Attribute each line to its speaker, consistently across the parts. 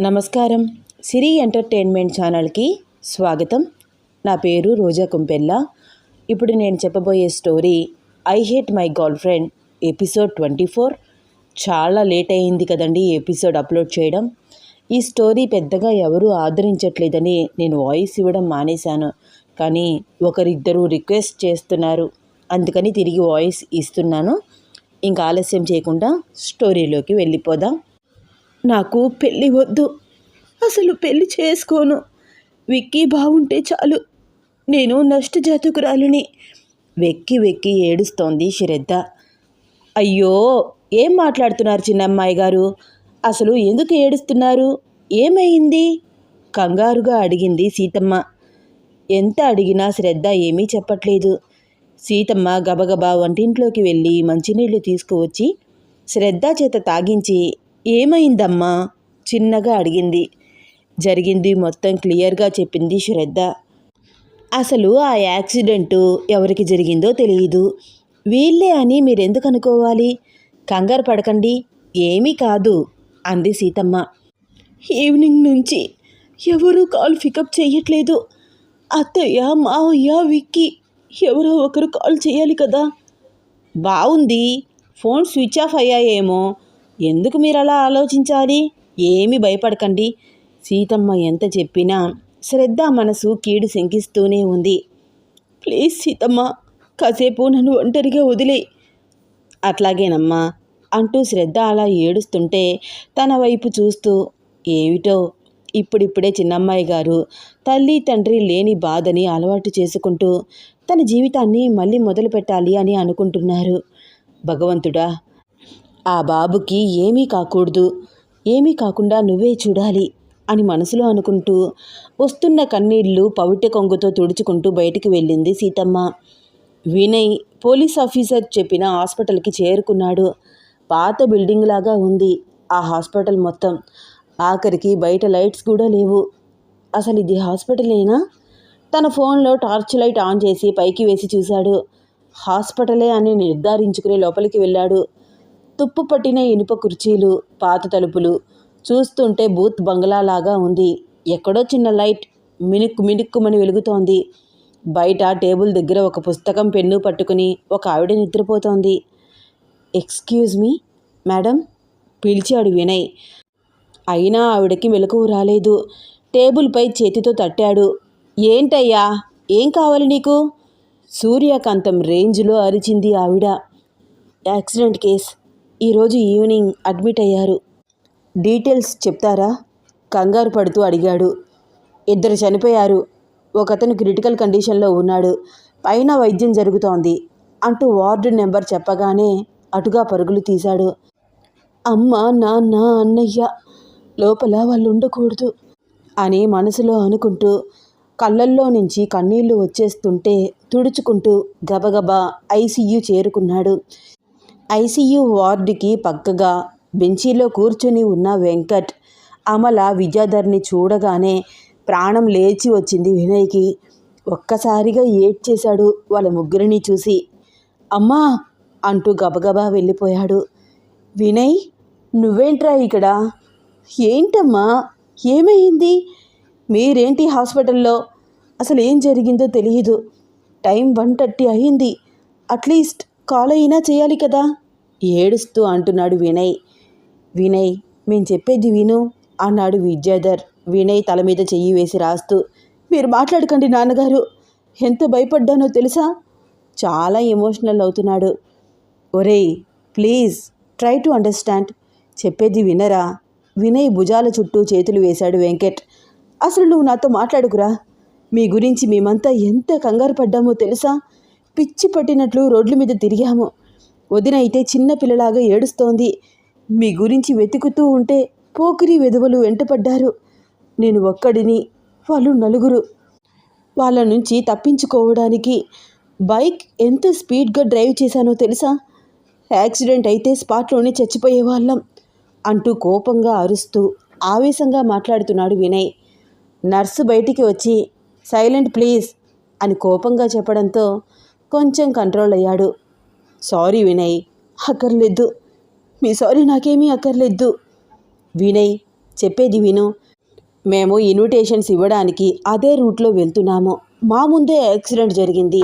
Speaker 1: నమస్కారం. సిరి ఎంటర్టైన్మెంట్ ఛానల్కి స్వాగతం. నా పేరు రోజా కుంపెల్ల. ఇప్పుడు నేను చెప్పబోయే story I hate my girl friend episode twenty four. చాలా లేట్ అయింది కదండి ఎపిసోడ్ అప్లోడ్ చేయడం. ఈ స్టోరీ పెద్దగా ఎవరూ ఆదరించట్లేదని నేను వాయిస్ ఇవ్వడం మానేశాను. కానీ ఒకరిద్దరు రిక్వెస్ట్ చేస్తున్నారు. అందుకని తిరిగి వాయిస్ ఇస్తున్నాను. ఇంకా ఆలస్యం చేయకుండా స్టోరీలోకి వెళ్ళిపోదాం. నాకు పెళ్ళి వద్దు. అసలు పెళ్ళి చేసుకోను. విక్కీ బాగుంటే చాలు. నేను నష్టజాతకురాలిని. వెక్కి వెక్కి ఏడుస్తోంది శ్రద్ధ. అయ్యో ఏం మాట్లాడుతున్నారు చిన్నమ్మాయి గారు? అసలు ఎందుకు ఏడుస్తున్నారు? ఏమైంది? కంగారుగా అడిగింది సీతమ్మ. ఎంత అడిగినా శ్రద్ధ ఏమీ చెప్పట్లేదు. సీతమ్మ గబగబా వంటింట్లోకి వెళ్ళి మంచినీళ్ళు తీసుకువచ్చి శ్రద్ధ చేత తాగించి ఏమైందమ్మా? చిన్నగా అడిగింది. జరిగింది మొత్తం క్లియర్గా చెప్పింది శ్రద్ధ. అసలు ఆ యాక్సిడెంటు ఎవరికి జరిగిందో తెలియదు వీళ్ళే అని మీరెందుకు అనుకోవాలి? కంగారు పడకండి. ఏమీ కాదు అంది సీతమ్మ. ఈవినింగ్ నుంచి ఎవరూ కాల్ పికప్ చేయట్లేదు అత్తయ్య మావయ్య విక్కీ ఎవరో ఒకరు కాల్ చేయాలి కదా. బాగుంది ఫోన్ స్విచ్ ఆఫ్ అయ్యాయేమో. ఎందుకు మీరు అలా ఆలోచించాలి? ఏమీ భయపడకండి. సీతమ్మ ఎంత చెప్పినా శ్రద్ధ మనసు కీడు శంకిస్తూనే ఉంది. ప్లీజ్ సీతమ్మ కాసేపు నన్ను ఒంటరిగా వదిలే అట్లాగేనమ్మా అంటూ శ్రద్ధ అలా ఏడుస్తుంటే తన వైపు చూస్తూ ఏమిటో? ఇప్పుడిప్పుడే చిన్నమ్మాయి గారు తల్లి తండ్రి లేని బాధని అలవాటు చేసుకుంటూ తన జీవితాన్ని మళ్ళీ మొదలు పెట్టాలి అని అనుకుంటున్నారు. భగవంతుడా ఆ బాబుకి ఏమీ కాకూడదు. ఏమీ కాకుండా నువ్వే చూడాలి అని మనసులో అనుకుంటూ వస్తున్న కన్నీళ్ళు పవిట కొంగుతో తుడుచుకుంటూ బయటికి వెళ్ళింది సీతమ్మ. వినయ్ పోలీస్ ఆఫీసర్ చెప్పిన హాస్పిటల్కి చేరుకున్నాడు. పాత బిల్డింగ్ లాగా ఉంది. ఆ హాస్పిటల్ మొత్తం. ఆఖరికి బయట లైట్స్ కూడా లేవు. అసలు ఇది హాస్పిటలేనా? తన ఫోన్లో టార్చ్ లైట్ ఆన్ చేసి పైకి వేసి చూశాడు. హాస్పిటలే అని నిర్ధారించుకుని లోపలికి వెళ్ళాడు. తుప్పు పట్టిన ఇనుప కుర్చీలు పాత తలుపులు. చూస్తుంటే బూత్ బంగ్లా లాగా ఉంది. ఎక్కడో చిన్న లైట్ మినుక్కు మినుక్కుమని వెలుగుతోంది. బయట టేబుల్ దగ్గర ఒక పుస్తకం పెన్ను పట్టుకుని ఒక ఆవిడ నిద్రపోతోంది. Excuse me madam? పిలిచాడు వినయ్. అయినా ఆవిడకి మెలకువ రాలేదు. టేబుల్పై చేతితో తట్టాడు. ఏంటయ్యా? ఏం కావాలి నీకు? సూర్యకాంతం రేంజ్లో అరిచింది ఆవిడ. Accident case. ఈరోజు ఈవినింగ్ అడ్మిట్ అయ్యారు. డీటెయిల్స్ చెప్తారా? కంగారు పడుతూ అడిగాడు. ఇద్దరు చనిపోయారు. ఒకతను క్రిటికల్ కండిషన్లో ఉన్నాడు. పైన వైద్యం జరుగుతోంది అంటూ వార్డు నెంబర్ చెప్పగానే అటుగా పరుగులు తీశాడు. అమ్మ నాన్న అన్నయ్య లోపల వాళ్ళు ఉండకూడదు అని మనసులో అనుకుంటూ కళ్ళల్లో నుంచి కన్నీళ్ళు వచ్చేస్తుంటే తుడుచుకుంటూ గబగబా ఐసీయూ చేరుకున్నాడు. ఐసీయూ వార్డుకి పక్కగా బెంచీలో కూర్చొని ఉన్న వెంకట్ అమల విద్యాధర్ని చూడగానే ప్రాణం లేచి వచ్చింది వినయ్కి. ఒక్కసారిగా ఏడ్చేశాడు వాళ్ళ ముగ్గురిని చూసి. అమ్మా! అంటూ గబగబా వెళ్ళిపోయాడు. వినయ్ నువ్వేంట్రా ఇక్కడ? ఏంటమ్మా? ఏమైంది? మీరేంటి హాస్పిటల్లో? అసలు ఏం జరిగిందో తెలియదు టైం వన్ థర్టీ అయింది. అట్లీస్ట్ కాల్ అయినా చేయాలి కదా? ఏడుస్తూ అంటున్నాడు వినయ్. వినయ్ మేము చెప్పేది విను అన్నాడు విద్యాధర్ వినయ్ తల మీద చెయ్యి వేసి రాస్తూ మీరు మాట్లాడకండి నాన్నగారు. ఎంత భయపడ్డానో తెలుసా? చాలా ఎమోషనల్ అవుతున్నాడు. ఒరేయ్ ప్లీజ్ ట్రై టు అండర్స్టాండ్. చెప్పేది వినరా? వినయ్ భుజాల చుట్టూ చేతులు వేశాడు వెంకట్. అసలు నువ్వు నాతో మాట్లాడుకురా? మీ గురించి మేమంతా ఎంత కంగారు పడ్డామో తెలుసా? పిచ్చి పట్టినట్లు రోడ్ల మీద తిరిగాము. వదిన అయితే చిన్న పిల్లలాగా ఏడుస్తోంది. మీ గురించి వెతుకుతూ ఉంటే పోకిరి వెధవలు వెంటపడ్డారు. నేను ఒక్కడిని వాళ్ళు నలుగురు. వాళ్ళ నుంచి తప్పించుకోవడానికి బైక్ ఎంత స్పీడ్గా డ్రైవ్ చేశానో తెలుసా? యాక్సిడెంట్ అయితే స్పాట్లోనే చచ్చిపోయే వాళ్ళం అంటూ కోపంగా అరుస్తూ ఆవేశంగా మాట్లాడుతున్నాడు వినయ్. నర్సు బయటికి వచ్చి సైలెంట్ ప్లీజ్ అని కోపంగా చెప్పడంతో కొంచెం కంట్రోల్ అయ్యాడు. సారీ వినయ్ అక్కర్లేదు. మీ సారీ నాకేమీ అక్కర్లేదు. వినయ్ చెప్పేది విను. మేము ఇన్విటేషన్స్ ఇవ్వడానికి అదే రూట్లో వెళ్తున్నాము. మా ముందే యాక్సిడెంట్ జరిగింది.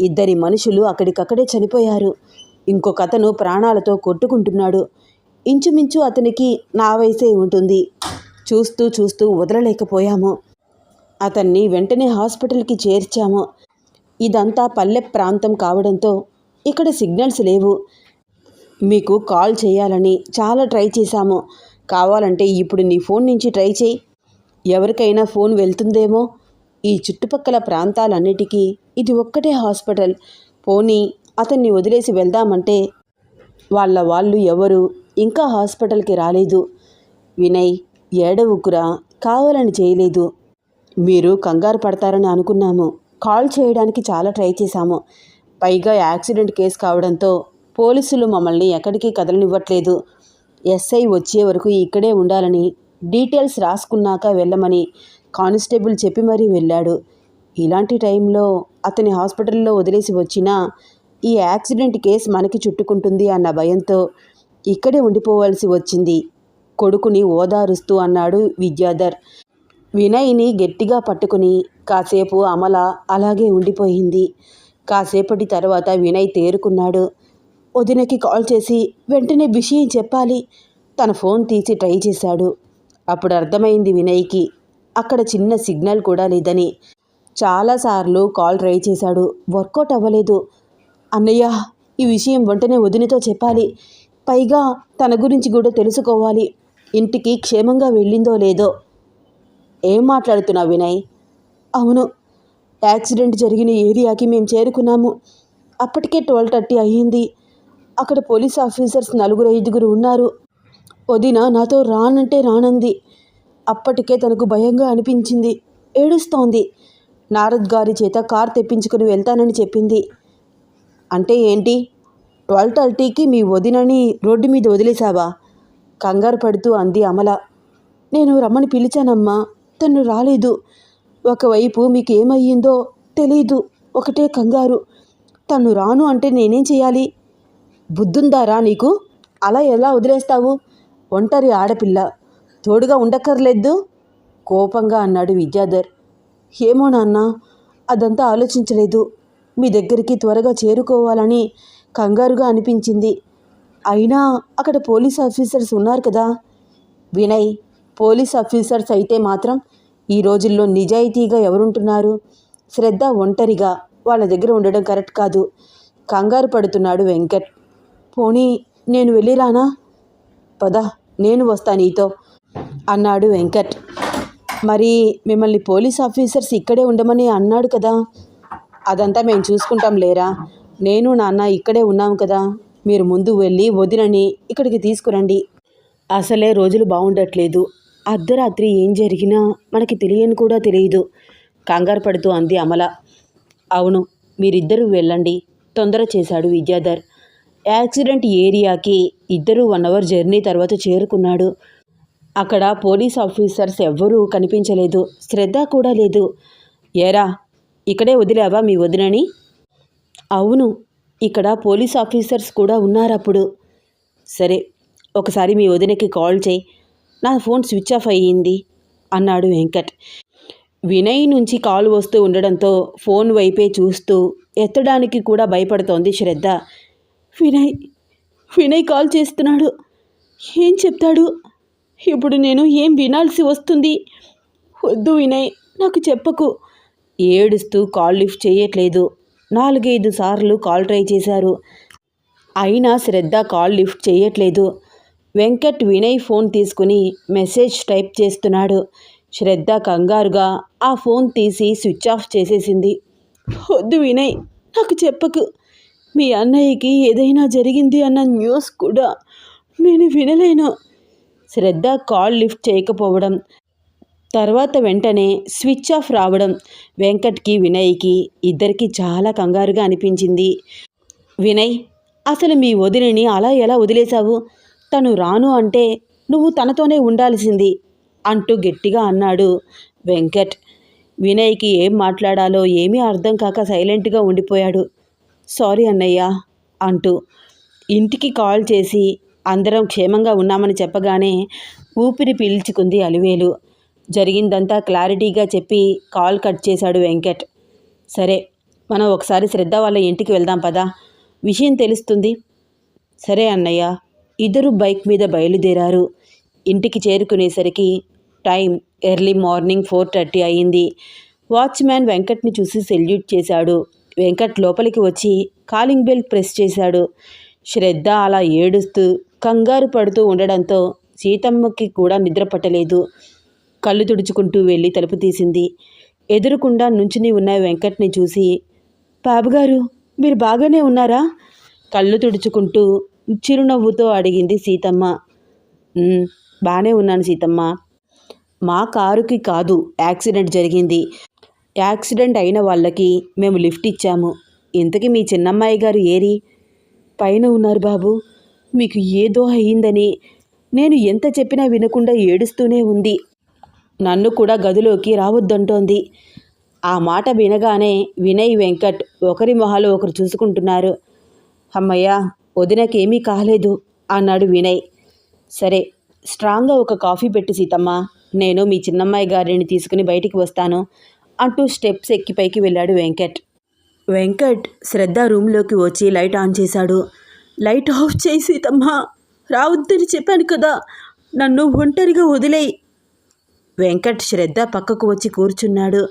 Speaker 1: ఇద్దరి మనుషులు అక్కడికక్కడే చనిపోయారు. ఇంకొక అతను ప్రాణాలతో కొట్టుకుంటున్నాడు. ఇంచుమించు అతనికి నా వయసే ఉంటుంది. చూస్తూ చూస్తూ వదలలేకపోయాము. అతన్ని వెంటనే హాస్పిటల్కి చేర్చాము. ఇదంతా పల్లె ప్రాంతం కావడంతో ఇక్కడ సిగ్నల్స్ లేవు. మీకు కాల్ చేయాలని చాలా ట్రై చేశాము. కావాలంటే ఇప్పుడు నీ ఫోన్ నుంచి ట్రై చేయి. ఎవరికైనా ఫోన్ వెళ్తుందేమో? ఈ చుట్టుపక్కల ప్రాంతాలన్నిటికీ ఇది ఒక్కటే హాస్పిటల్. పోనీ అతన్ని వదిలేసి వెళ్దామంటే వాళ్ళ వాళ్ళు ఎవరు? ఇంకా హాస్పిటల్కి రాలేదు. వినయ్ ఏడవుకురా కావాలని చేయలేదు. మీరు కంగారు పడతారని అనుకున్నాము. కాల్ చేయడానికి చాలా ట్రై చేశాము. పైగా యాక్సిడెంట్ కేసు కావడంతో పోలీసులు మమ్మల్ని ఎక్కడికి కదలనివ్వట్లేదు. ఎస్ఐ వచ్చే వరకు ఇక్కడే ఉండాలని డీటెయిల్స్ రాసుకున్నాక వెళ్ళమని కానిస్టేబుల్ చెప్పి మరీ వెళ్ళాడు. ఇలాంటి టైంలో అతని హాస్పిటల్లో వదిలేసి వచ్చినా ఈ యాక్సిడెంట్ కేసు మనకి చుట్టుకుంటుంది అన్న భయంతో ఇక్కడే ఉండిపోవాల్సి వచ్చింది. కొడుకుని ఓదారుస్తూ అన్నాడు విద్యాధర్. వినయ్ని గట్టిగా పట్టుకుని కాసేపు అమల అలాగే ఉండిపోయింది. కాసేపటి తర్వాత వినయ్ తేరుకున్నాడు. వదినకి కాల్ చేసి వెంటనే విషయం చెప్పాలి. తన ఫోన్ తీసి ట్రై చేశాడు. అప్పుడు అర్థమైంది వినయ్కి అక్కడ చిన్న సిగ్నల్ కూడా లేదని. చాలాసార్లు కాల్ ట్రై చేశాడు. వర్కౌట్ అవ్వలేదు. అన్నయ్య ఈ విషయం వెంటనే వదినతో చెప్పాలి. పైగా తన గురించి కూడా తెలుసుకోవాలి. ఇంటికి క్షేమంగా వెళ్ళిందో లేదో ఏం మాట్లాడుతున్నావు వినయ్? అవును యాక్సిడెంట్ జరిగిన ఏరియాకి మేము చేరుకున్నాము. అప్పటికే ట్వెల్వ్ థర్టీ అయ్యింది. అక్కడ పోలీస్ ఆఫీసర్స్ నలుగురు ఐదుగురు ఉన్నారు. వదిన నాతో రానంటే రానంది. అప్పటికే తనకు భయంగా అనిపించింది. ఏడుస్తోంది. నారద్ గారి చేత కార్ తెప్పించుకుని వెళ్తానని చెప్పింది. అంటే ఏంటి? ట్వెల్వ్ థర్టీకి మీ వదినని రోడ్డు మీద వదిలేశావా? కంగారు పడుతూ అంది అమల. నేను రమ్మని పిలిచానమ్మా. తను రాలేదు. ఒకవైపు మీకు ఏమయ్యిందో తెలీదు ఒకటే కంగారు. తను రాను అంటే నేనేం చేయాలి బుద్ధుందారా నీకు? అలా ఎలా వదిలేస్తావు? ఒంటరి ఆడపిల్ల. తోడుగా ఉండక్కర్లేదు? కోపంగా అన్నాడు విద్యాధర్. ఏమో నాన్న అదంతా ఆలోచించలేదు. మీ దగ్గరికి త్వరగా చేరుకోవాలని కంగారుగా అనిపించింది. అయినా అక్కడ పోలీస్ ఆఫీసర్స్ ఉన్నారు కదా. వినయ్ పోలీస్ ఆఫీసర్స్ అయితే మాత్రం ఈ రోజుల్లో నిజాయితీగా ఎవరుంటున్నారు? శ్రద్ధ ఒంటరిగా వాళ్ళ దగ్గర ఉండడం కరెక్ట్ కాదు. కంగారు పడుతున్నాడు వెంకట్. పోనీ నేను వెళ్ళిరానా? పద నేను వస్తా నీతో అన్నాడు వెంకట్. మరి మిమ్మల్ని పోలీస్ ఆఫీసర్స్ ఇక్కడే ఉండమని అన్నాడు కదా? అదంతా మేము చూసుకుంటాం లేరా? నేను నాన్న ఇక్కడే ఉన్నాం కదా? మీరు ముందు వెళ్ళి వదినని ఇక్కడికి తీసుకురండి. అసలే రోజులు బాగుండట్లేదు. అర్ధరాత్రి ఏం జరిగినా మనకి తెలియని కూడా తెలియదు. కంగారు పడుతూ అంది అమల. అవును మీరిద్దరూ వెళ్ళండి. తొందర చేశాడు విద్యాధర్. యాక్సిడెంట్ ఏరియాకి ఇద్దరు వన్ అవర్ జర్నీ తర్వాత చేరుకున్నాడు. అక్కడ పోలీస్ ఆఫీసర్స్ ఎవ్వరూ కనిపించలేదు. శ్రద్ధ కూడా లేదు. ఏరా ఇక్కడే వదిలావా మీ వదినని? అవును ఇక్కడ పోలీస్ ఆఫీసర్స్ కూడా ఉన్నారప్పుడు. సరే ఒకసారి మీ వదినకి కాల్ చేయి. నా ఫోన్ స్విచ్ ఆఫ్ అయ్యింది అన్నాడు వెంకట్. వినయ్ నుంచి కాల్ వస్తూ ఉండడంతో ఫోన్ వైపే చూస్తూ ఎత్తడానికి కూడా భయపడుతోంది శ్రద్ధ. వినయ్ వినయ్ కాల్ చేస్తున్నాడు. ఏం చెప్తాడు? ఇప్పుడు నేను ఏం వినాల్సి వస్తుంది? వద్దు వినయ్ నాకు చెప్పకు. ఏడుస్తూ కాల్ లిఫ్ట్ చేయట్లేదు. నాలుగైదు సార్లు కాల్ ట్రై చేశారు. అయినా శ్రద్ధ కాల్ లిఫ్ట్ చేయట్లేదు. వెంకట్ వినయ్ ఫోన్ తీసుకుని మెసేజ్ టైప్ చేస్తున్నాడు. శ్రద్ధ కంగారుగా ఆ ఫోన్ తీసి స్విచ్ ఆఫ్ చేసేసింది. వద్దు వినయ్ నాకు చెప్పకు. మీ అన్నయ్యకి ఏదైనా జరిగింది అన్న న్యూస్ కూడా నేను వినలేను. శ్రద్ధ కాల్ లిఫ్ట్ చేయకపోవడం తర్వాత వెంటనే స్విచ్ ఆఫ్ రావడం వెంకట్కి వినయ్కి ఇద్దరికి చాలా కంగారుగా అనిపించింది. వినయ్ అసలు మీ వదిలిని అలా ఎలా వదిలేశావు? తను రాను అంటే నువ్వు తనతోనే ఉండాల్సింది అంటూ గట్టిగా అన్నాడు వెంకట్. వినయ్కి ఏం మాట్లాడాలో ఏమీ అర్థం కాక సైలెంట్గా ఉండిపోయాడు. సారీ అన్నయ్య అంటూ ఇంటికి కాల్ చేసి అందరం క్షేమంగా ఉన్నామని చెప్పగానే ఊపిరి పీల్చుకుంది అలివేలు. జరిగిందంతా క్లారిటీగా చెప్పి కాల్ కట్ చేశాడు వెంకట్. సరే మనం ఒకసారి శ్రద్ధ వాళ్ళ ఇంటికి వెళ్దాం పదా? విషయం తెలుస్తుంది. సరే అన్నయ్య ఇద్దరు బైక్ మీద బయలుదేరారు. ఇంటికి చేరుకునేసరికి time early morning four thirty అయింది. వాచ్మ్యాన్ వెంకట్ని చూసి సెల్యూట్ చేశాడు. వెంకట్ లోపలికి వచ్చి కాలింగ్ బెల్ ప్రెస్ చేశాడు. శ్రద్ధ అలా ఏడుస్తూ కంగారు పడుతూ ఉండడంతో సీతమ్మకి కూడా నిద్ర పట్టలేదు. కళ్ళు తుడుచుకుంటూ వెళ్ళి తలుపు తీసింది. ఎదురుకుండా నుంచుని ఉన్న వెంకట్ని చూసి బాబుగారు మీరు బాగానే ఉన్నారా? కళ్ళు తుడుచుకుంటూ చిరునవ్వుతో అడిగింది సీతమ్మ. బాగానే ఉన్నాను సీతమ్మ. మా కారుకి కాదు యాక్సిడెంట్ జరిగింది. యాక్సిడెంట్ అయిన వాళ్ళకి మేము లిఫ్ట్ ఇచ్చాము. ఇంతకీ మీ చిన్నమ్మాయి గారు ఏరి? పైన ఉన్నారు బాబు. మీకు ఏదో అయ్యిందని నేను ఎంత చెప్పినా వినకుండా ఏడుస్తూనే ఉంది. నన్ను కూడా గదిలోకి రావద్దంటోంది. ఆ మాట వినగానే వినయ్ వెంకట్ ఒకరి మొహాలు ఒకరు చూసుకుంటున్నారు. అమ్మయ్యా వదినకేమీ కాలేదు అన్నాడు వినయ్. సరే స్ట్రాంగ్గా ఒక కాఫీ పెట్టు సీతమ్మ. నేను మీ చిన్నమ్మాయి గారిని తీసుకుని బయటికి వస్తాను అంటూ స్టెప్స్ ఎక్కి పైకి వెళ్ళాడు వెంకట్. వెంకట్ శ్రద్ధ రూమ్లోకి వచ్చి లైట్ ఆన్ చేశాడు. లైట్ ఆఫ్ చేయి సీతమ్మ. రావద్దని చెప్పాను కదా. నన్ను ఒంటరిగా వదిలేయి. వెంకట్ శ్రద్ధ పక్కకు వచ్చి కూర్చున్నాడు.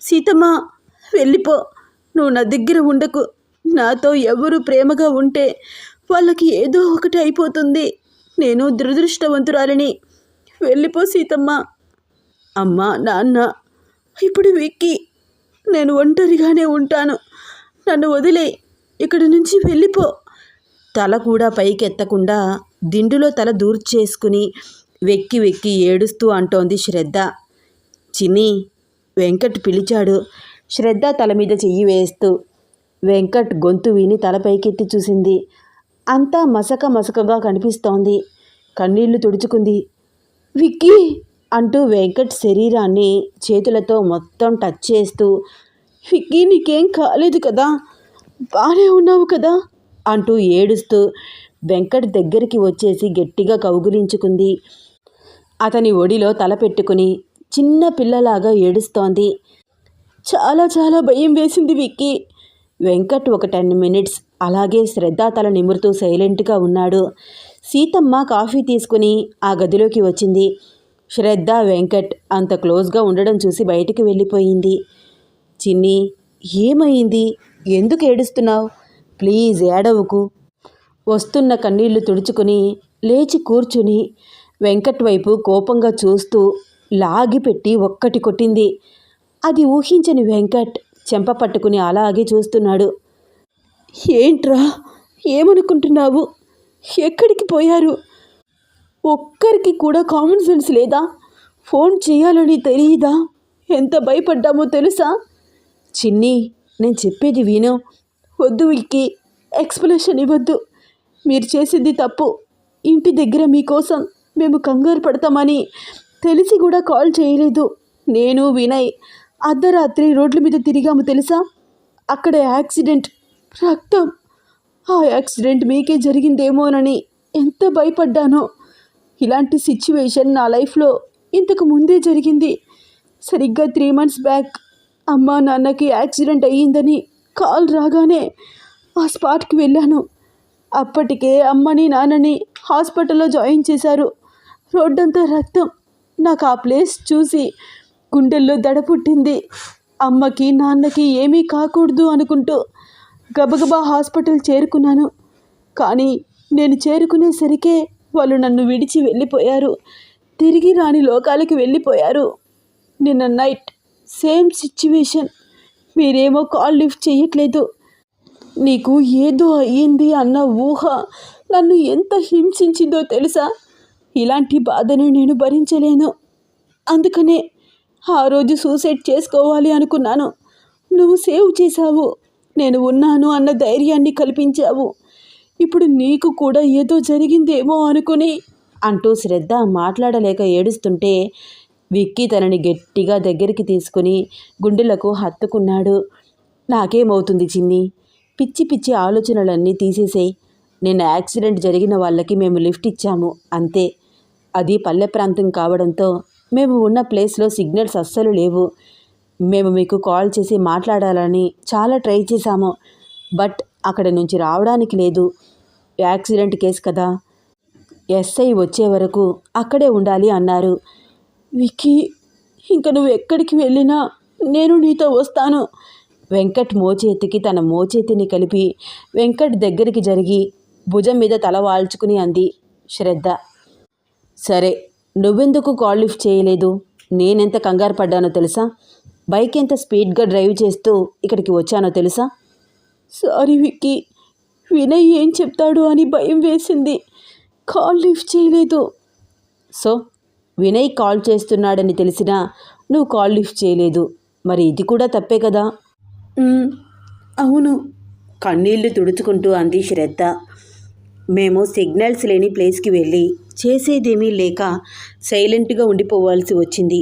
Speaker 1: సీతమ్మ వెళ్ళిపో. నువ్వు నా దగ్గర ఉండకు. నాతో ఎవరు ప్రేమగా ఉంటే వాళ్ళకి ఏదో ఒకటి అయిపోతుంది. నేను దురదృష్టవంతురాలిని. వెళ్ళిపో సీతమ్మ. అమ్మ నాన్న ఇప్పుడు విక్కి. నేను ఒంటరిగానే ఉంటాను. నన్ను వదిలే. ఇక్కడి నుంచి వెళ్ళిపో. తల కూడా పైకెత్తకుండా దిండులో తల దూర్చేసుకుని వెక్కి వెక్కి ఏడుస్తూ అంటోంది శ్రద్ధ. చిన్ని వెంకట్ పిలిచాడు. శ్రద్ధ తల మీద చెయ్యి వేస్తూ వెంకట్ గొంతు విని తలపైకెత్తి చూసింది. అంతా మసక మసకగా కనిపిస్తోంది. కన్నీళ్ళు తుడుచుకుంది. విక్కీ! అంటూ వెంకట్ శరీరాన్ని చేతులతో మొత్తం టచ్ చేస్తూ విక్కీ నీకేం కాలేదు కదా? బాగానే ఉన్నావు కదా? అంటూ ఏడుస్తూ వెంకట్ దగ్గరికి వచ్చేసి గట్టిగా కౌగులించుకుంది. అతని ఒడిలో తల పెట్టుకుని చిన్న పిల్లలాగా ఏడుస్తోంది. చాలా చాలా భయం వేసింది విక్కీ. వెంకట్ ఒక టెన్ మినిట్స్ అలాగే శ్రద్ధ తల నిమురుతూ సైలెంట్గా ఉన్నాడు. సీతమ్మ కాఫీ తీసుకుని ఆ గదిలోకి వచ్చింది. శ్రద్ధ వెంకట్ అంత క్లోజ్గా ఉండడం చూసి బయటికి వెళ్ళిపోయింది. చిన్ని ఏమైంది? ఎందుకు ఏడుస్తున్నావు? ప్లీజ్ ఏడవకు. వస్తున్న కన్నీళ్ళు తుడుచుకుని లేచి కూర్చుని వెంకట్ వైపు కోపంగా చూస్తూ లాగిపెట్టి ఒక్కటి కొట్టింది. అది ఊహించని వెంకట్. చెంప పట్టుకుని అలాగే చూస్తున్నాడు. ఏంట్రా? ఏమనుకుంటున్నావు? ఎక్కడికి పోయారు? ఒక్కరికి కూడా కామన్ సెన్స్ లేదా? ఫోన్ చేయాలని తెలియదా ఎంత భయపడ్డామో తెలుసా? చిన్ని నేను చెప్పేది విను. వద్దు వీళ్ళకి ఎక్స్ప్లెనేషన్ ఇవ్వద్దు. మీరు చేసింది తప్పు. ఇంటి దగ్గర మీకోసం మేము కంగారు పడతామని తెలిసి కూడా కాల్ చేయలేదు. నేను వినయ్ అర్ధరాత్రి రోడ్ల మీద తిరిగాము తెలుసా? అక్కడ యాక్సిడెంట్. రక్తం. ఆ యాక్సిడెంట్ మీకే జరిగిందేమోనని ఎంత భయపడ్డానో. ఇలాంటి సిచ్యువేషన్ నా లైఫ్లో ఇంతకు ముందే జరిగింది. సరిగ్గా త్రీ మంత్స్ బ్యాక్ అమ్మ నాన్నకి యాక్సిడెంట్ అయ్యిందని కాల్ రాగానే ఆ స్పాట్కి వెళ్ళాను. అప్పటికే అమ్మని నాన్నని హాస్పిటల్లో జాయిన్ చేశారు. రోడ్డంతా రక్తం. నాకు ఆ ప్లేస్ చూసి గుండెల్లో దడ పుట్టింది. అమ్మకి నాన్నకి ఏమీ కాకూడదు అనుకుంటూ గబగబా హాస్పిటల్ చేరుకున్నాను. కానీ నేను చేరుకునేసరికే వాళ్ళు నన్ను విడిచి వెళ్ళిపోయారు. తిరిగి రాని లోకాలకి వెళ్ళిపోయారు. నిన్న నైట్ సేమ్ సిచ్యువేషన్. మీరేమో కాల్ లిఫ్ట్ చేయట్లేదు నీకు ఏదో అయ్యింది అన్న ఊహ నన్ను ఎంత హింసించిందో తెలుసా? ఇలాంటి బాధను నేను భరించలేను. అందుకనే ఆ రోజు సూసైడ్ చేసుకోవాలి అనుకున్నాను. నువ్వు సేవ్ చేశావు. నేను ఉన్నాను అన్న ధైర్యాన్ని కల్పించావు. ఇప్పుడు నీకు కూడా ఏదో జరిగిందేమో అనుకుని అంటూ శ్రద్ధ మాట్లాడలేక ఏడుస్తుంటే విక్కీ తనని గట్టిగా దగ్గరికి తీసుకుని గుండెలకు హత్తుకున్నాడు. నాకేమవుతుంది చిన్ని? పిచ్చి పిచ్చి ఆలోచనలన్నీ తీసేసేయి. నిన్న యాక్సిడెంట్ జరిగిన వాళ్ళకి మేము లిఫ్ట్ ఇచ్చాము అంతే. అది పల్లె ప్రాంతం కావడంతో మేము ఉన్న ప్లేస్లో సిగ్నల్స్ అస్సలు లేవు. మేము మీకు కాల్ చేసి మాట్లాడాలని చాలా ట్రై చేశాము. బట్ అక్కడ నుంచి రావడానికి లేదు. యాక్సిడెంట్ కేసు కదా. ఎస్ఐ వచ్చే వరకు అక్కడే ఉండాలి అన్నారు. విక్కీ ఇంక నువ్వు ఎక్కడికి వెళ్ళినా నేను నీతో వస్తాను. వెంకట్ మోచేతికి తన మోచేతిని కలిపి వెంకట్ దగ్గరికి జరిగి భుజం మీద తల వాల్చుకుని అంది శ్రద్ధ. సరే నువ్వెందుకు కాల్ లిఫ్ట్ చేయలేదు? నేనెంత కంగారు పడ్డానో తెలుసా? బైక్ ఎంత స్పీడ్గా డ్రైవ్ చేస్తూ ఇక్కడికి వచ్చానో తెలుసా? సారీ విక్కీ వినయ్ ఏం చెప్తాడు అని భయం వేసింది. కాల్ లిఫ్ట్ చేయలేదు. సో వినయ్ కాల్ చేస్తున్నాడని తెలిసినా నువ్వు కాల్ లిఫ్ట్ చేయలేదు. మరి ఇది కూడా తప్పే కదా? అవును. కన్నీళ్ళు తుడుచుకుంటూ అంది శ్రద్ధ. మేము సిగ్నల్స్ లేని ప్లేస్కి వెళ్ళి చేసేదేమీ లేక సైలెంట్గా ఉండిపోవాల్సి వచ్చింది.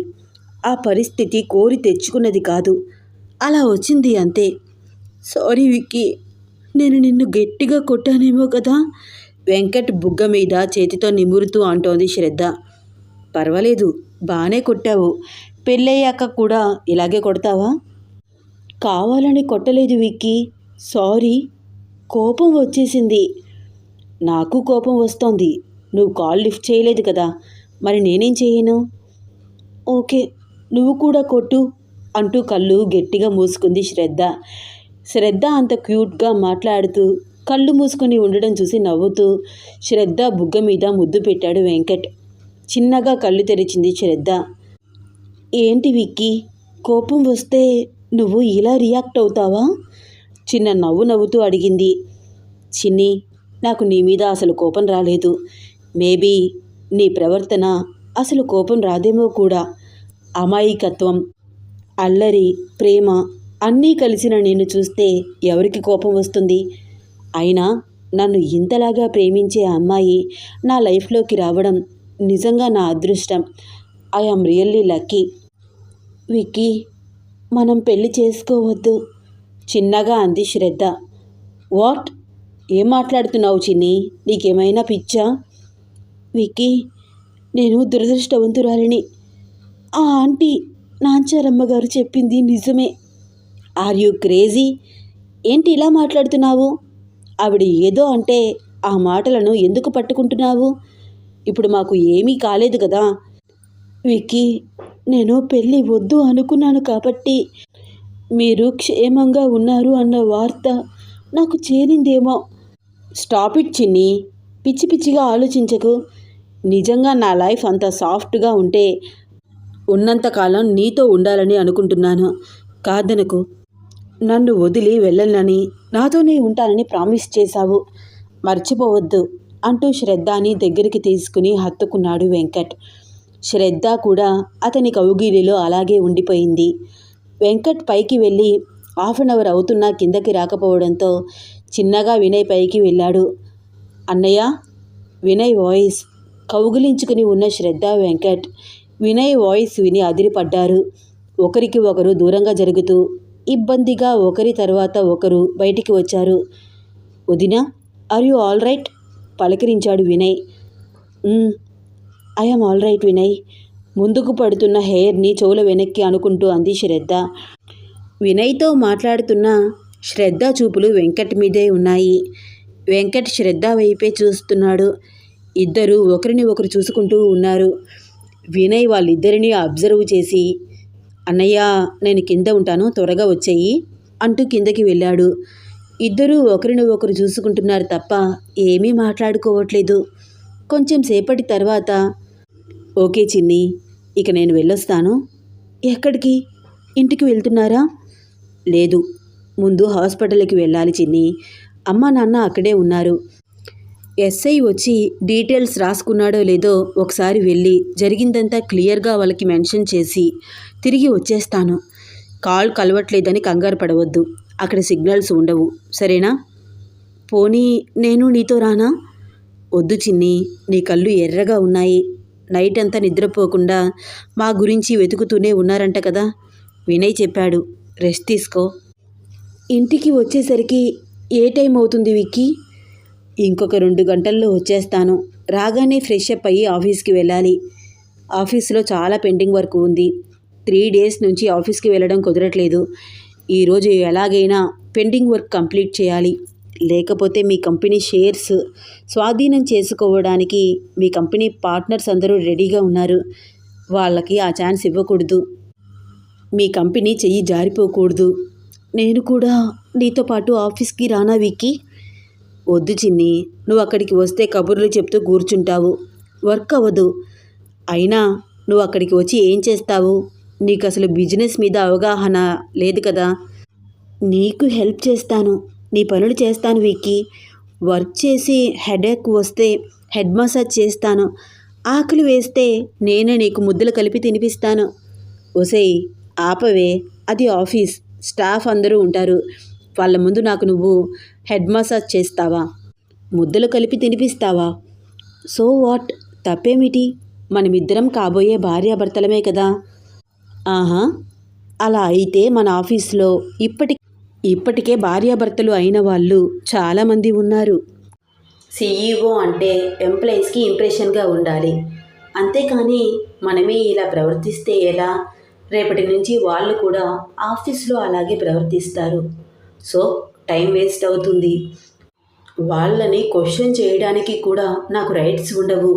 Speaker 1: ఆ పరిస్థితి కోరి తెచ్చుకున్నది కాదు. అలా వచ్చింది అంతే. సారీ విక్కీ నేను నిన్ను గట్టిగా కొట్టానేమో కదా? వెంకట్ బుగ్గ మీద చేతితో నిమురుతూ అంటోంది శ్రద్ధ. పర్వాలేదు బాగానే కొట్టావు. పెళ్ళయ్యాక కూడా ఇలాగే కొడతావా? కావాలని కొట్టలేదు విక్కీ. సారీ కోపం వచ్చేసింది. నాకు కోపం వస్తోంది. నువ్వు కాల్ లిఫ్ట్ చేయలేదు కదా. మరి నేనేం చేయను? ఓకే నువ్వు కూడా కొట్టు అంటూ కళ్ళు గట్టిగా మూసుకుంది శ్రద్ధ. శ్రద్ధ అంత క్యూట్గా మాట్లాడుతూ కళ్ళు మూసుకొని ఉండడం చూసి నవ్వుతూ శ్రద్ధ బుగ్గ మీద ముద్దు పెట్టాడు వెంకట్. చిన్నగా కళ్ళు తెరిచింది శ్రద్ధ. ఏంటి విక్కీ కోపం వస్తే నువ్వు ఇలా రియాక్ట్ అవుతావా? చిన్న నవ్వు నవ్వుతూ అడిగింది. చిన్ని నాకు నీ మీద అసలు కోపం రాలేదు. మేబీ నీ ప్రవర్తన అసలు కోపం రాదేమో కూడా. అమాయకత్వం అల్లరి ప్రేమ అన్నీ కలిసిన నిన్ను చూస్తే ఎవరికి కోపం వస్తుంది? అయినా నన్ను ఇంతలాగా ప్రేమించే అమ్మాయి నా లైఫ్లోకి రావడం నిజంగా నా అదృష్టం. I am really lucky. Vicky మనం పెళ్ళి చేసుకోవద్దు. చిన్నగా అంది శ్రద్ధ. వాట్? ఏం మాట్లాడుతున్నావు చిన్ని? నీకేమైనా పిచ్చా? విక్కీ నేను దురదృష్టవంతురాలిని. ఆ ఆంటీ నాంచారమ్మ గారు చెప్పింది నిజమే. Are you crazy? ఏంటి ఇలా మాట్లాడుతున్నావు? ఆవిడ ఏదో అంటే ఆ మాటలను ఎందుకు పట్టుకుంటున్నావు? ఇప్పుడు మాకు ఏమీ కాలేదు కదా. విక్కీ నేను పెళ్ళి వద్దు అనుకున్నాను కాబట్టి మీరు క్షేమంగా ఉన్నారు అన్న వార్త నాకు చేరిందేమో. స్టాప్ ఇట్ చిన్ని. పిచ్చి పిచ్చిగా ఆలోచించకు. నిజంగా నా లైఫ్ అంత సాఫ్ట్గా ఉంటే ఉన్నంతకాలం నీతో ఉండాలని అనుకుంటున్నాను. కాదనకు. నన్ను వదిలి వెళ్ళనని నాతోనే ఉంటానని ప్రామిస్ చేశావు. మర్చిపోవద్దు అంటూ శ్రద్ధాని దగ్గరికి తీసుకుని హత్తుకున్నాడు వెంకట్. శ్రద్ధ కూడా అతని కౌగిలిలో అలాగే ఉండిపోయింది. వెంకట్ పైకి వెళ్ళి హాఫ్ అన్ అవర్ అవుతున్నా కిందకి రాకపోవడంతో చిన్నగా వినయ్ పైకి వెళ్ళాడు. అన్నయ్య వినయ్ వాయిస్ కౌగిలించుకుని ఉన్న శ్రద్ధ వెంకట్. వినయ్ వాయిస్ విని అదిరిపడ్డారు. ఒకరికి ఒకరు దూరంగా జరుగుతూ ఇబ్బందిగా ఒకరి తర్వాత ఒకరు బయటికి వచ్చారు. వదిన are you all right? పలకరించాడు Vinay. I'm all right Vinay. ముందుకు పడుతున్న హెయిర్ని చెవుల వెనక్కి అనుకుంటూ అంది శ్రద్ధ. వినయ్తో మాట్లాడుతున్న శ్రద్ధ చూపులు వెంకట్ మీదే ఉన్నాయి. వెంకట్ శ్రద్ధ వైపే చూస్తున్నాడు. ఇద్దరు ఒకరిని ఒకరు చూసుకుంటూ ఉన్నారు. వినయ్ వాళ్ళిద్దరిని అబ్జర్వ్ చేసి అన్నయ్య నేను కింద ఉంటాను త్వరగా వచ్చేయి అంటూ కిందకి వెళ్ళాడు. ఇద్దరూ ఒకరిని ఒకరు చూసుకుంటున్నారు తప్ప ఏమీ మాట్లాడుకోవట్లేదు. కొంచెం సేపటి తర్వాత ఓకే చిన్ని ఇక నేను వెళ్ళొస్తాను. ఎక్కడికి? ఇంటికి వెళ్తున్నారా? లేదు ముందు హాస్పిటల్కి వెళ్ళాలి చిన్ని. అమ్మ నాన్న అక్కడే ఉన్నారు. ఎస్ఐ వచ్చి డీటెయిల్స్ రాసుకున్నాడో లేదో ఒకసారి వెళ్ళి జరిగిందంతా క్లియర్గా వాళ్ళకి మెన్షన్ చేసి తిరిగి వచ్చేస్తాను. కాల్ కలవట్లేదని కంగారు పడవద్దు. అక్కడ సిగ్నల్స్ ఉండవు. సరేనా? పోనీ నేను నీతో రానా? వద్దు చిన్ని. నీ కళ్ళు ఎర్రగా ఉన్నాయి. నైట్ అంతా నిద్రపోకుండా మా గురించి వెతుకుతూనే ఉన్నారంట కదా? వినయ్ చెప్పాడు. రెస్ట్ తీసుకో. ఇంటికి వచ్చేసరికి ఏ టైం అవుతుంది విక్కీ? ఇంకొక రెండు గంటల్లో వచ్చేస్తాను. రాగానే ఫ్రెష్ అప్ అయ్యి ఆఫీస్కి వెళ్ళాలి. ఆఫీస్లో చాలా పెండింగ్ వర్క్ ఉంది. త్రీ డేస్ నుంచి ఆఫీస్కి వెళ్ళడం కుదరట్లేదు. ఈరోజు ఎలాగైనా పెండింగ్ వర్క్ కంప్లీట్ చేయాలి. లేకపోతే మీ కంపెనీ షేర్స్ స్వాధీనం చేసుకోవడానికి మీ కంపెనీ పార్ట్నర్స్ అందరూ రెడీగా ఉన్నారు. వాళ్ళకి ఆ ఛాన్స్ ఇవ్వకూడదు. మీ కంపెనీ చెయ్యి జారిపోకూడదు. నేను కూడా నీతో పాటు ఆఫీస్కి రానా విక్కి. వద్దు చిన్ని నువ్వు అక్కడికి వస్తే కబుర్లు చెప్తూ కూర్చుంటావు. వర్క్ అవ్వదు. అయినా నువ్వు అక్కడికి వచ్చి ఏం చేస్తావు? నీకు అసలు బిజినెస్ మీద అవగాహన లేదు కదా. నీకు హెల్ప్ చేస్తాను. నీ పనులు చేస్తాను విక్కీ. వర్క్ చేసి హెడేక్ వస్తే హెడ్ మసాజ్ చేస్తాను. ఆకలి వేస్తే నేనే నీకు ముద్దలు కలిపి తినిపిస్తాను. ఒసేయ్ ఆపవే. అది ఆఫీస్. స్టాఫ్ అందరూ ఉంటారు. వాళ్ళ ముందు నాకు నువ్వు హెడ్ మసాజ్ చేస్తావా? ముద్దలు కలిపి తినిపిస్తావా? So what? తప్పేమిటి? మనమిద్దరం కాబోయే భార్యాభర్తలమే కదా? ఆహా! అలా అయితే మన ఆఫీస్లో ఇప్పటి ఇప్పటికే భార్యాభర్తలు అయిన వాళ్ళు చాలామంది ఉన్నారు. సీఈఓ అంటే ఎంప్లాయీస్కి ఇంప్రెషన్గా ఉండాలి. అంతేకాని మనమే ఇలా ప్రవర్తిస్తే ఎలా? రేపటి నుంచి వాళ్ళు కూడా ఆఫీస్లో అలాగే ప్రవర్తిస్తారు. సో టైం వేస్ట్ అవుతుంది. వాళ్ళని క్వశ్చన్ చేయడానికి కూడా నాకు రైట్స్ ఉండవు.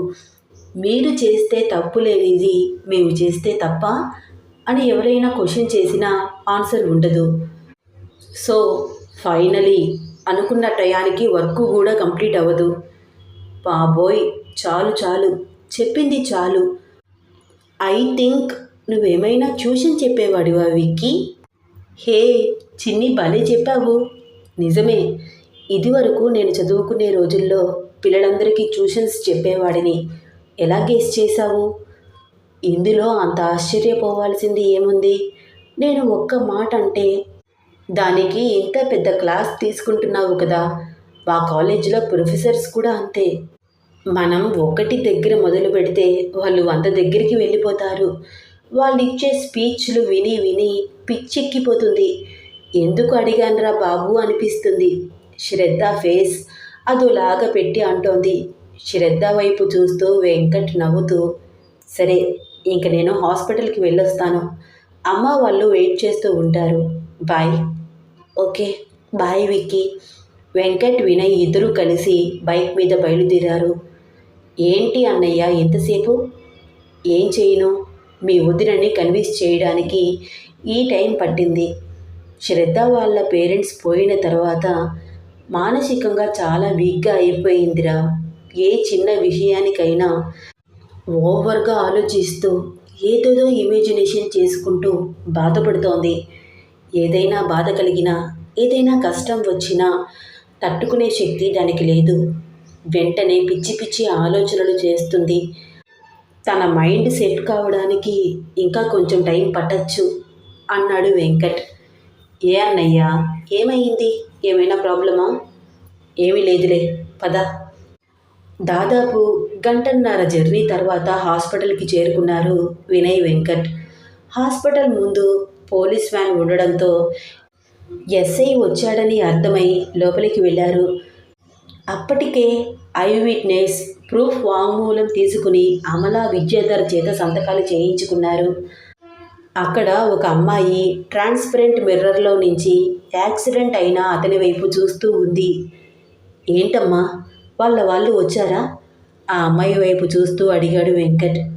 Speaker 1: మీరు చేస్తే తప్పు లేనిది మేము చేస్తే తప్ప అని ఎవరైనా క్వశ్చన్ చేసినా ఆన్సర్ ఉండదు. సో ఫైనలీ అనుకున్న టయానికి వర్క్ కూడా కంప్లీట్ అవ్వదు. బాబోయ్ చాలు చాలు. చెప్పింది చాలు. ఐ థింక్ నువ్వేమైనా ట్యూషన్ చెప్పేవాడివా విక్కీ? హే చిన్ని భలే చెప్పావు. నిజమే. ఇదివరకు నేను చదువుకునే రోజుల్లో పిల్లలందరికీ ట్యూషన్స్ చెప్పేవాడిని. ఎలా గేస్ చేశావు? ఇందులో అంత ఆశ్చర్యపోవాల్సింది ఏముంది? నేను ఒక్క మాట అంటే దానికి ఇంత పెద్ద క్లాస్ తీసుకుంటున్నావు కదా. మా కాలేజీలో ప్రొఫెసర్స్ కూడా అంతే. మనం ఒకటి దగ్గర మొదలు పెడితే వాళ్ళు వంద దగ్గరికి వెళ్ళిపోతారు. వాళ్ళు ఇచ్చే స్పీచ్లు విని విని పిచ్చెక్కిపోతుంది. ఎందుకు అడిగానురా బాబు అనిపిస్తుంది. శ్రద్ధ ఫేస్ అదోలాగా పెట్టి అంటోంది. శ్రద్ధ వైపు చూస్తూ వెంకట్ నవ్వుతూ సరే ఇంక నేను హాస్పిటల్కి వెళ్ళొస్తాను. అమ్మ వాళ్ళు వెయిట్ చేస్తూ ఉంటారు. Bye. Okay bye Vicky. Venkat Vinay ఇద్దరూ కలిసి బైక్ మీద బయలుదేరారు. ఏంటి అన్నయ్య ఎంతసేపు ఏం చేయను? మీ వదినని కన్విన్స్ చేయడానికి ఈ టైం పట్టింది. శ్రద్ధ వాళ్ళ పేరెంట్స్ పోయిన తర్వాత మానసికంగా చాలా వీక్గా అయిపోయిందిరా. ఏ చిన్న విషయానికైనా ఓవర్గా ఆలోచిస్తూ ఏదేదో ఇమేజినేషన్ చేసుకుంటూ బాధపడుతోంది. ఏదైనా బాధ కలిగినా ఏదైనా కష్టం వచ్చినా తట్టుకునే శక్తి దానికి లేదు. వెంటనే పిచ్చి పిచ్చి ఆలోచనలు చేస్తుంది. తన మైండ్ సెట్ కావడానికి ఇంకా కొంచెం టైం పట్టచ్చు అన్నాడు వెంకట్. ఏ అన్నయ్యా ఏమైంది? ఏమైనా ప్రాబ్లమా? ఏమీ లేదులే పద. దాదాపు గంటన్నర జర్నీ తర్వాత హాస్పిటల్కి చేరుకున్నారు వినయ్ వెంకట్. హాస్పిటల్ ముందు పోలీస్ వ్యాన్ ఉండడంతో ఎస్ఐ వచ్చాడని అర్థమై లోపలికి వెళ్ళారు. అప్పటికే ఐ విట్నెస్ ప్రూఫ్ వాంగ్మూలం తీసుకుని అమలా విద్యాధర్ చేత సంతకాలు చేయించుకున్నారు. అక్కడ ఒక అమ్మాయి ట్రాన్స్పరెంట్ మిర్రర్లో నుంచి యాక్సిడెంట్ అయిన అతని వైపు చూస్తూ ఉంది. ఏంటమ్మా వాళ్ళ వాళ్ళు వచ్చారా? ఆ అమ్మాయి వైపు చూస్తూ అడిగాడు వెంకట్.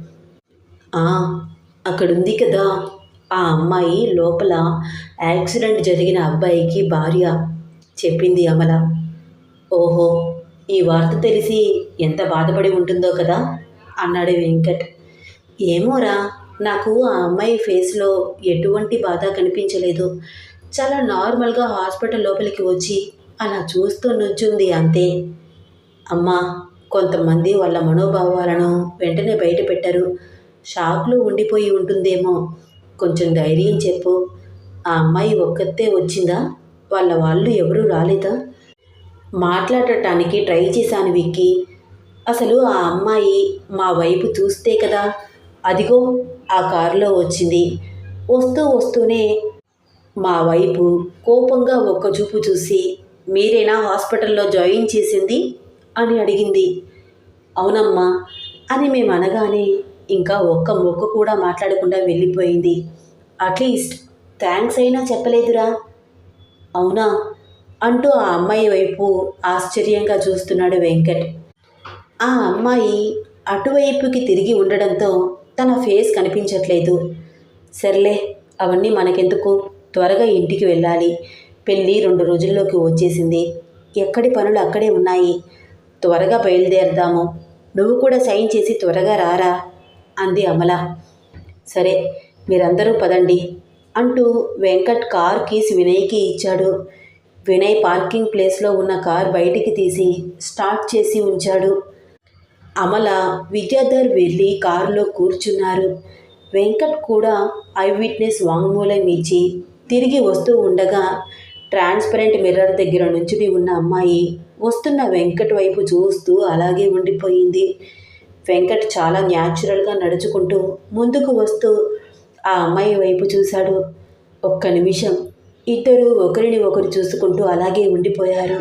Speaker 1: "ఆ, అక్కడుంది కదా. ఆ అమ్మాయి లోపల యాక్సిడెంట్ జరిగిన అబ్బాయికి భార్య చెప్పింది అమల. ఓహో ఈ వార్త తెలిసి ఎంత బాధపడి ఉంటుందో కదా? అన్నాడు వెంకట్. ఏమోరా నాకు ఆ అమ్మాయి ఫేస్లో ఎటువంటి బాధ కనిపించలేదు. చాలా నార్మల్గా హాస్పిటల్ లోపలికి వచ్చి అలా చూస్తూ నుంచుంది అంతే. అమ్మా కొంతమంది వాళ్ళ మనోభావాలను వెంటనే బయట పెట్టరు షాక్లో ఉండిపోయి ఉంటుందేమో. కొంచెం ధైర్యం చెప్పు. ఆ అమ్మాయి ఒక్కతే వచ్చిందా? వాళ్ళ వాళ్ళు ఎవరూ రాలేదా? మాట్లాడటానికి ట్రై చేశాను విక్కీ. అసలు ఆ అమ్మాయి మా వైపు చూస్తే కదా అదిగో ఆ కారులో వచ్చింది. వస్తూ వస్తూనే మా వైపు కోపంగా ఒక్క చూపు చూసి మీరేనా హాస్పిటల్లో జాయిన్ చేసింది? అని అడిగింది.
Speaker 2: అవునమ్మా అని మేము అనగానే ఇంకా ఒక్క మొక్క కూడా మాట్లాడకుండా వెళ్ళిపోయింది. అట్లీస్ట్ థ్యాంక్స్ అయినా చెప్పలేదురా. అవునా? అంటూ ఆ అమ్మాయి వైపు ఆశ్చర్యంగా చూస్తున్నాడు వెంకట్. ఆ అమ్మాయి అటువైపుకి తిరిగి ఉండడంతో తన ఫేస్ కనిపించట్లేదు. సర్లే అవన్నీ మనకెందుకు? త్వరగా ఇంటికి వెళ్ళాలి. పెళ్ళి రెండు రోజుల్లోకి వచ్చేసింది. ఎక్కడి పనులు అక్కడే ఉన్నాయి. త్వరగా బయలుదేరదాము. నువ్వు కూడా సైన్ చేసి త్వరగా రారా? అంది అమల. సరే మీరందరూ పదండి అంటూ వెంకట్ కార్ కీస్ వినయ్కి ఇచ్చాడు. వినయ్ పార్కింగ్ ప్లేస్లో ఉన్న కార్ బయటికి తీసి స్టార్ట్ చేసి ఉంచాడు. అమల విద్యాధర్ వెళ్ళి కారులో కూర్చున్నారు. వెంకట్ కూడా ఐ విట్నెస్ వాంగ్మూలం ఇచ్చి తిరిగి వస్తూ ఉండగా ట్రాన్స్పరెంట్ మిర్రర్ దగ్గర నుంచుని ఉన్న అమ్మాయి వస్తున్న వెంకట్ వైపు చూస్తూ అలాగే ఉండిపోయింది. వెంకట్ చాలా న్యాచురల్గా నడుచుకుంటూ ముందుకు వస్తూ ఆ అమ్మాయి వైపు చూశాడు. ఒక్క నిమిషం ఇద్దరు ఒకరిని ఒకరు చూసుకుంటూ అలాగే ఉండిపోయారు.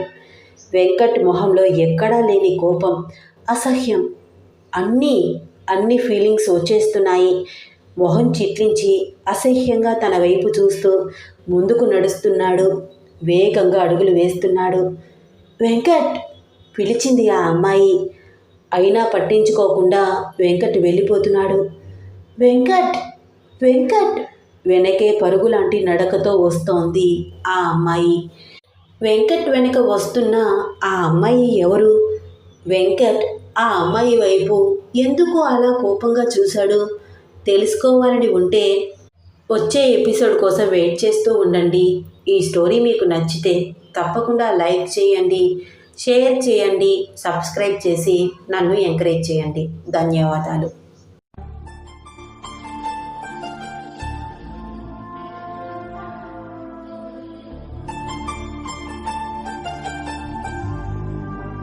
Speaker 2: వెంకట్ మొహంలో ఎక్కడా లేని కోపం అసహ్యం. అన్నీ అన్ని ఫీలింగ్స్ వచ్చేస్తున్నాయి. మొహం చిట్లించి అసహ్యంగా తన వైపు చూస్తూ ముందుకు నడుస్తున్నాడు. వేగంగా అడుగులు వేస్తున్నాడు. వెంకట్! పిలిచింది ఆ అమ్మాయి. అయినా పట్టించుకోకుండా వెంకట్ వెళ్ళిపోతున్నాడు. వెంకట్! వెంకట్! వెనకే పరుగులాంటి నడకతో వస్తోంది ఆ అమ్మాయి. వెంకట్ వెనక వస్తున్న ఆ అమ్మాయి ఎవరు? వెంకట్ ఆ అమ్మాయి వైపు ఎందుకు అలా కోపంగా చూశాడు? తెలుసుకోవాలని ఉంటే వచ్చే ఎపిసోడ్ కోసం వెయిట్ చేస్తూ ఉండండి. ఈ స్టోరీ మీకు నచ్చితే తప్పకుండా లైక్ చేయండి షేర్ చేయండి సబ్స్క్రైబ్ చేసి నన్ను ఎంకరేజ్ చేయండి. ధన్యవాదాలు.